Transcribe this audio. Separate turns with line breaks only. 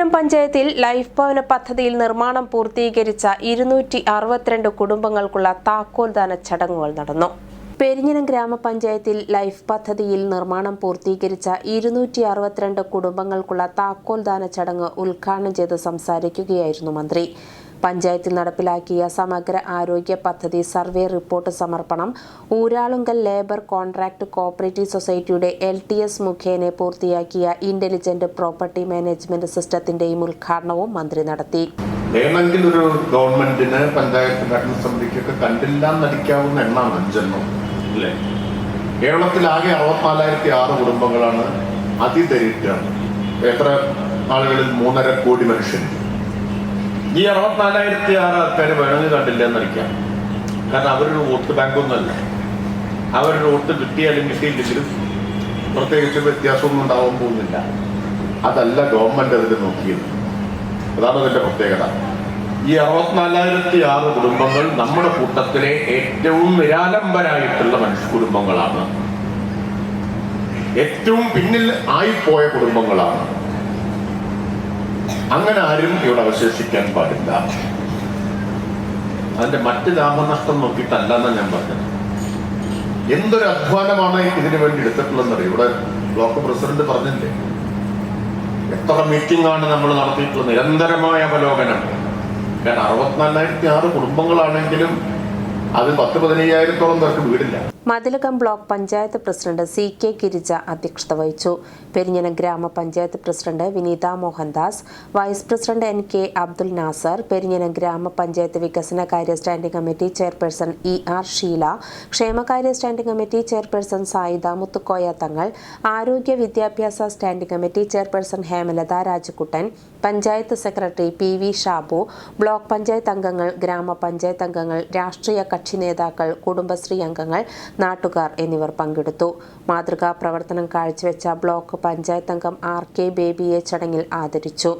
പെരിഞ്ഞനം പഞ്ചായത്തിൽ ലൈഫ് ഭവന പദ്ധതിയിൽ നിർമ്മാണം പൂർത്തീകരിച്ച ഇരുന്നൂറ്റി അറുപത്തിരണ്ട് കുടുംബങ്ങൾക്കുള്ള താക്കോൽദാന ചടങ്ങുകൾ നടന്നു. പെരിഞ്ഞനം ഗ്രാമപഞ്ചായത്തിൽ ലൈഫ് പദ്ധതിയിൽ നിർമ്മാണം പൂർത്തീകരിച്ച ഇരുന്നൂറ്റി അറുപത്തിരണ്ട് കുടുംബങ്ങൾക്കുള്ള താക്കോൽദാന ചടങ്ങ് ഉദ്ഘാടനം ചെയ്ത് സംസാരിക്കുകയായിരുന്നു മന്ത്രി. പഞ്ചായത്തിൽ നടപ്പിലാക്കിയ സമഗ്ര ആരോഗ്യ പദ്ധതി സർവേ റിപ്പോർട്ട് സമർപ്പണം ഊരാളുങ്കൽ ലേബർ കോൺട്രാക്ട് കോപ്പറേറ്റീവ് സൊസൈറ്റിയുടെ എൽ ടി എസ് മുഖേന പൂർത്തിയാക്കിയ ഇന്റലിജന്റ് പ്രോപ്പർട്ടി മാനേജ്മെന്റ് സിസ്റ്റത്തിന്റെയും ഉദ്ഘാടനവും മന്ത്രി നടത്തി.
ഒരു ഗവൺമെന്റിന് പഞ്ചായത്ത് ഭരണസമിതിക്കൊക്കെ കണ്ടില്ല നടിക്കാവുന്ന എണ്ണാണ് അഞ്ചെണ്ണം അല്ലേ? കേരളത്തിലാകെ അറുപത്തിനാലായിരത്തി ആറ് കുടുംബങ്ങളാണ് അതിദരിദ്രം എത്ര ആളുകളിൽ മൂന്നര കോടി മനുഷ്യൻ ഈ അറുപത്തിനാലായിരത്തി ആറ് ആൾക്കാർ വേണമെങ്കിൽ കണ്ടില്ല എന്നടിക്കാം കാരണം അവരൊരു വോട്ട് ബാങ്കൊന്നുമല്ല. അവരൊരു വോട്ട് കിട്ടിയാലും കിട്ടിയില്ലെങ്കിലും പ്രത്യേകിച്ച് വ്യത്യാസമൊന്നും ഉണ്ടാവാൻ പോകുന്നില്ല. അതല്ല ഗവൺമെന്റ് അതിൽ നോക്കിയത്. അതാണ് അതിന്റെ പ്രത്യേകത. ഈ അറുപത്തിനാലായിരത്തി ആറ് കുടുംബങ്ങൾ നമ്മുടെ കൂട്ടത്തിലെ ഏറ്റവും നിരാലംബരായിട്ടുള്ള മനുഷ്യ കുടുംബങ്ങളാണ്. ഏറ്റവും പിന്നിൽ ആയിപ്പോയ കുടുംബങ്ങളാണ്. അങ്ങനെ ആരും ഇവിടെ അവശേഷിക്കാൻ പാടില്ല. അതിന്റെ മറ്റ് ലാഭനഷ്ടം നോക്കിയിട്ടല്ല എന്നാണ് ഞാൻ പറഞ്ഞത്. എന്തൊരു അധ്വാനമാണ് ഇതിനു വേണ്ടി എടുത്തിട്ടുള്ളതെന്നറിയോ? ഇവിടെ ബ്ലോക്ക് പ്രസിഡന്റ് പറഞ്ഞില്ലേ? എത്ര മീറ്റിംഗ് ആണ് നമ്മൾ നടത്തിയിട്ടുള്ളത്? നിരന്തരമായ അവലോകനം. കാരണം അറുപത്തിനാലായിരത്തി ആറ് കുടുംബങ്ങളാണെങ്കിലും അത് പത്ത് പതിനയ്യായിരത്തോളം പേർക്ക് വീടില്ല.
Mathilakam block panchayat president C K Girija അധ്യക്ഷത വഹിച്ചു. പെരിഞ്ഞന ഗ്രാമപഞ്ചായത്ത് president Vineetha Mohandas vice president N K Abdul Nasar Perinjanam ഗ്രാമപഞ്ചായത്ത് വികസന കാര്യ standing committee chairperson E R Sheela ക്ഷേമകാര്യ standing committee chairperson Sayida Muthukoya Thangal ആരോഗ്യ വിദ്യാഭ്യാസ standing committee chairperson Hemalatha Rajakuttan panchayat secretary P V Shabu block panchayat അംഗങ്ങൾ ഗ്രാമപഞ്ചായത്ത് അംഗങ്ങൾ രാഷ്ട്രീയ കക്ഷി നേതാക്കൾ കുടുംബശ്രീ അംഗങ്ങൾ നാട്ടുകാർ എന്നിവർ പങ്കെടുത്തു. മാതൃകാ പ്രവർത്തനം കാഴ്ചവെച്ച ബ്ലോക്ക് പഞ്ചായത്ത് അംഗം ആർ കെ ബേബിയെ ചടങ്ങിൽ ആദരിച്ചു.